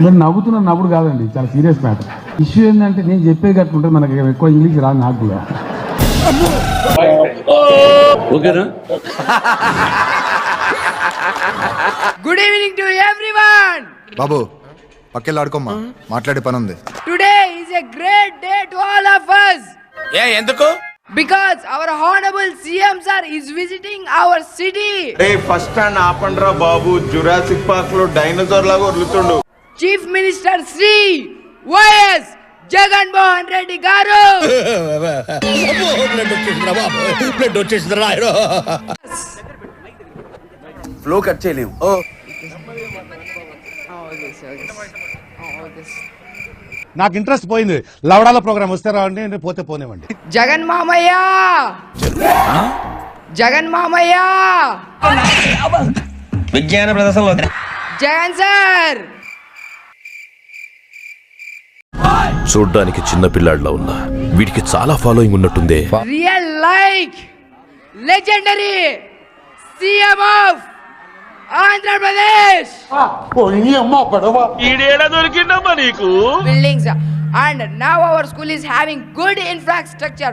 మీరు నవ్వుతున్న నవ్వుడు కాదండి చాలా సీరియస్ మ్యాటర్ ఇష్యూ ఏంటంటే నేను చెప్పేది కట్టుకుంటే మనకి ఎక్కువ ఇంగ్లీష్ రాదు నాకు కూడా. ఓకేనా? Good evening to everyone. బాబు పక్కెళ్ళి ఆడుకోమ్మా మాట్లాడే పని ఉంది Today is a great day to all of us. ఏ ఎందుకు? Because our honorable CM sir is visiting our city. రే ఫస్ట్ స్టాండ్ ఆపండ్రా బాబు. జురాసిక్ పార్క్లో డైనోసార్ లాగా వదులుతుండు. Garu. బ్లడ్ వచ్చేసిందిరా బాబు బ్లడ్ వచ్చేసిందిరా రాయరు ఫ్లో కట్ చేయలేము నాకు ఇంట్రెస్ట్ పోయింది లవడాల ప్రోగ్రామ్ వస్తే రావండి నేను పోతే పోనివ్వండి Jagan Mamaya. Jagan Mamaya. విజ్ఞాన ప్రదర్శనలో Jagan sir. చూడ్డానికి చిన్న పిల్లాడిలా ఉన్నా వీడికి చాలా ఫాలోయింగ్ ఉన్నట్టుందే Real like legendary CM of Andhra Pradesh. buildings and now our school is having good infrastructure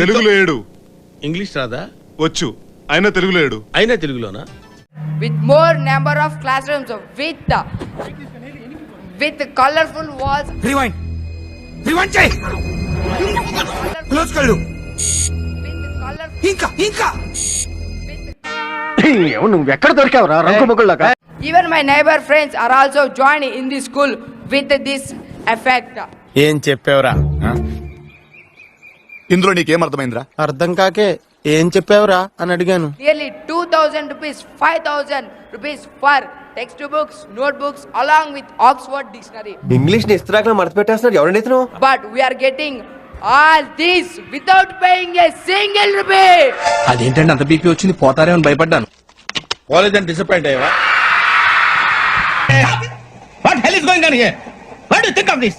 తెలుగులో ఏడు ఇంగ్లీష్ రాదా వచ్చు అయినా తెలుగులో ఏడు అయినా తెలుగులోనా with more number of classrooms with with colorful walls rewind చేయి క్లోజ్ కళ్ళు ఇంకా ఇంకా నువ్వు ఎక్కడ దొరికావురా రంగు మొగుళ్ళగా even my neighbor friends are also joining in the school with this effect ఏం చెప్పావురా ఇందులో నీకేం అర్థమైందిరా అర్థం కాకే ఏం చెప్పావురా అని అడిగాను nearly 2000 rupees 5000 rupees for textbooks notebooks along with oxford dictionary ఇంగ్లీష్ని ఇస్త్రాక్ మడత పెట్టేస్తున్నాడు ఎవరండి ఇతను but we are getting all this without paying a single rupee అదేంటండి అంత బీపీ వచ్చింది పోతారేమని భయపడ్డాను కాలేజ్ అని డిసప్పాయింట్ అయ్యావా what hell is going on here what do think of this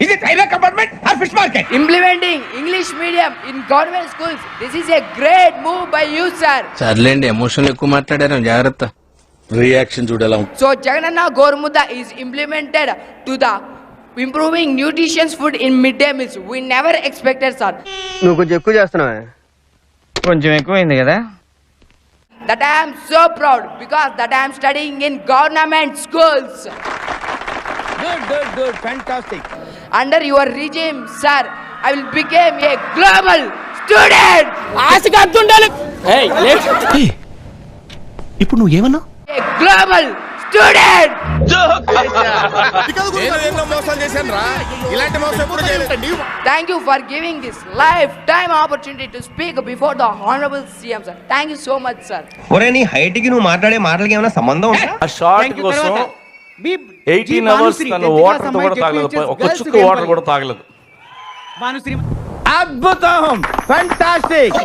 is it railway compartment or fish market implementing english medium in government schools this is a great move by you sir సర్లేండి emotion ఎక్కువ మాట్లాడారు జాగ్రత్త reaction చూడలా so jagannath gormuda is implemented to the improving nutritious food in midday meals we never expected sir నువ్వు కొంచెం ఎక్కువ చేస్తున్నావా కొంచెం ఎక్కువైంది కదా that i am so proud because that i am studying in government schools good good good fantastic under your regime sir i will become a global student ఇప్పుడు నువ్వు ఏమన్నా a global student నేను ఎన్నో మోసాలు చేశాను రా ఇలాంటి మోసం ఎప్పుడు చేయలేదు Thank you for giving this lifetime opportunity to speak before the Honorable CM, sir. Thank you so much, sir. ఒరే నీ హైట్కి నువ్వు మాట్లాడే మాటలకి ఏమైనా సంబంధం ఉందా ఆ షార్ట్ కోసం ఎయిటీన్ అవర్స్ తను వాటర్ కూడా తాగలేదు ఒక చుక్క వాటర్ కూడా తాగలేదు అద్భుతం ఫ్యాంటాస్టిక్